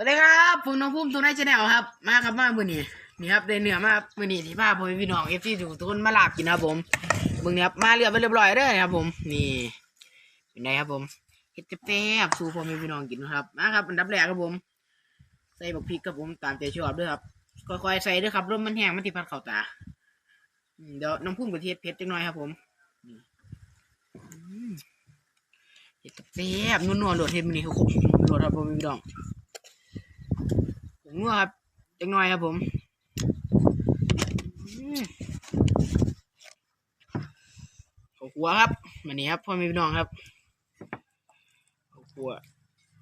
สวัสดีครับผมน้องพุ่มตัวไนชาแนลครับ มาครับมามือนี้นี่ครับได้เนื้อมามือนี้ที่พาพ่อแม่พี่น้องเอฟซีทุกคนมาลาบกินครับผมมึงเนี่ยครับมาเรียบไปเรียบร้อยเด้อครับผมนี่เป็นไงครับผมเฮ็ดแซ่บสู่พ่อแม่พี่น้องกินนะครับมาครับอันดับแรกครับผม ใส่บักพริกครับผมตามใจชอบด้วยครับค่อยๆใส่ด้วยครับร่มมันแห้งมันติพัดเข้าตาเดี๋ยวน้องพุ่มกับเทียดเผ็ดจังหน่อยครับผมเฮ็ดแซ่บๆนัวๆโหลดเฮ็ดมือนี้ครับผมโหลดครับพ่อแม่พี่น้อง นัวครับจังหน่อยครับผมข้าวคั่วครับวันนี้ครับพ่อแม่พี่น้องครับข้าวคั่ว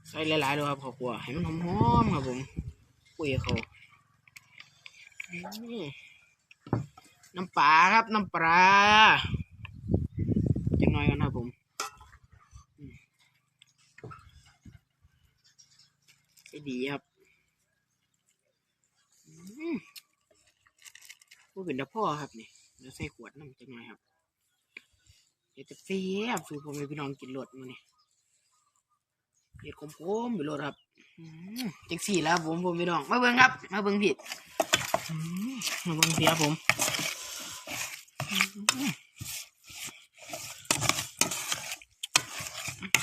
ใส่หลายๆด้วยครับข้าวคั่วให้มันหอมๆครับผมคุยกับเขาน้ำปลาครับน้ำปลาจังหน่อยกันครับผมดีครับ ผู้เป็นดาพ่อครับนี่แล้วใส่ขวดน้ำจังหน่อยครับเดี๋ยวจะเสียบสูตรผมให้พี่น้องกินรสมาเนี่ยเห็ดขมๆไปรสครับจังสี่แล้วผมผมพี่น้องมาเบิ้งครับ มาเบิ้งผิดมาเบิ้งเสียผมอืมอืมอืม ผ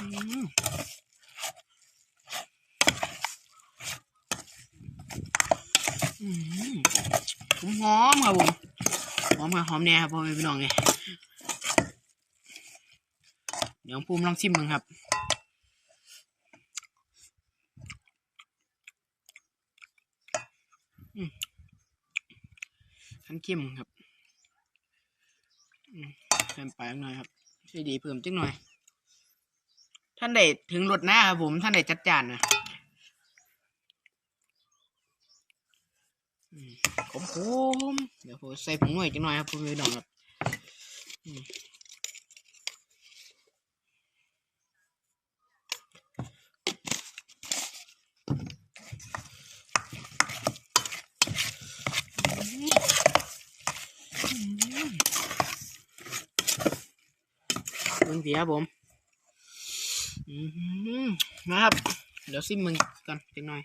ม หอมครับผมหอมครับหอมแน่ครับพ่อแม่พี่น้องเนี่ยเดี๋ยวภูมิลองชิมมึงครับขั้นเข้มครับเพิ่มไปหน่อยครับช่วยดีเพิ่มจังหน่อย ท่านใดถึงรสหน้าครับผม ท่านใดจัดจานนะ ขมขมเดี๋ยวผมใส่ผงหน่อยจังหน่อยครับพ่อแม่พี่น้องครับอืมเบิ่งเสียครับผมอืมนะครับ เดี๋ยวซิมมึงกันจังหน่อย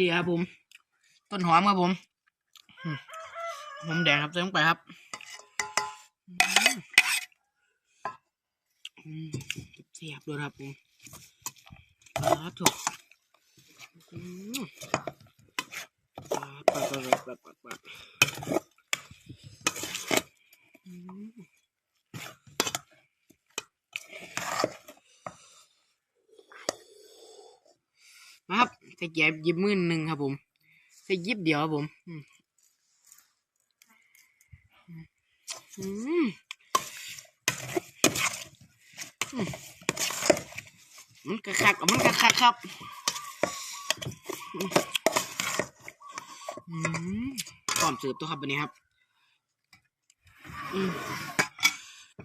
ดีครับผม ต้นหอมครับผมหอมแดงครับใส่ลงไปครับเสียบด้วยครับผมปลาถูกปลาปลาปลาปลาปลาปลาอืมมาครับ ใส่แกบยิบมือหนึ่งครับผมใส่ยิบเดียวครับผมอืมมันกระคักมันกระคักครับก่อนเสิร์ฟตัวครับวันนี้ครับ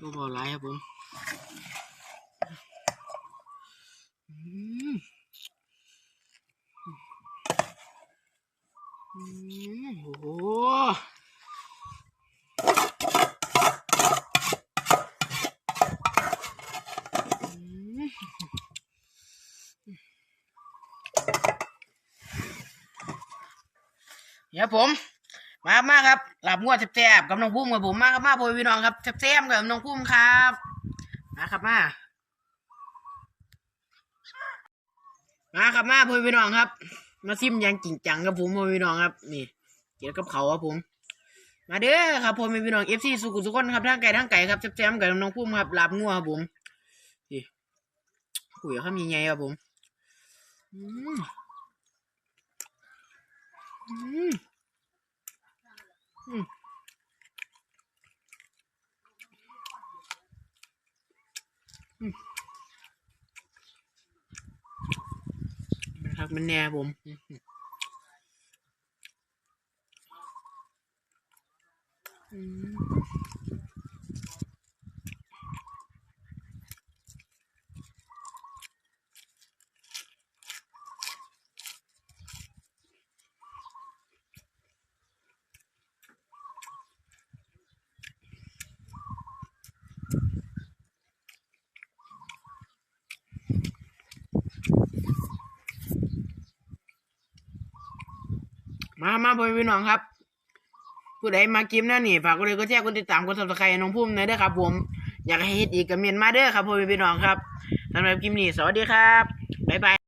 ตัวบอลไลครับผม อืม อืมโอ้โหอืม เดี๋ยผม มามาครับหลับงวดแซ่บๆกับน้องพุ่มกับผมมาครับมาพ่อพี่น้องครับแซ่บๆกับน้องพุ่มครับมาครับมามาครับมาพ่อพี่น้องครับ มาซิมยังจริงจังครับผมพ่อพี่น้องครับ นี่เกี่ยวกับเขาครับผม มาเด้อครับพ่อแม่พี่น้องเอฟซีสุขุสุขคนครับทั้งไก่ทั้งไก่ครับแซ่บๆกับน้องพุ่มครับลาบงัวครับผมนี่คุยกับข้ามยังไงครับผมอืม นะครับมันแน่ผมอืม มามาพ่อพี่น้องครับผู้ใดมากิมนะนี่ฝากกดไลค์กดแชร์กดติดตามกดซับสไครต์น้องพุ่มเลยเด้อครับ ผม อยากให้เฮ็ดอีกก็เมียนมาเด้อครับพ่อพี่น้องครับสำหรับคลิปนี้สวัสดีครับบ๊ายบาย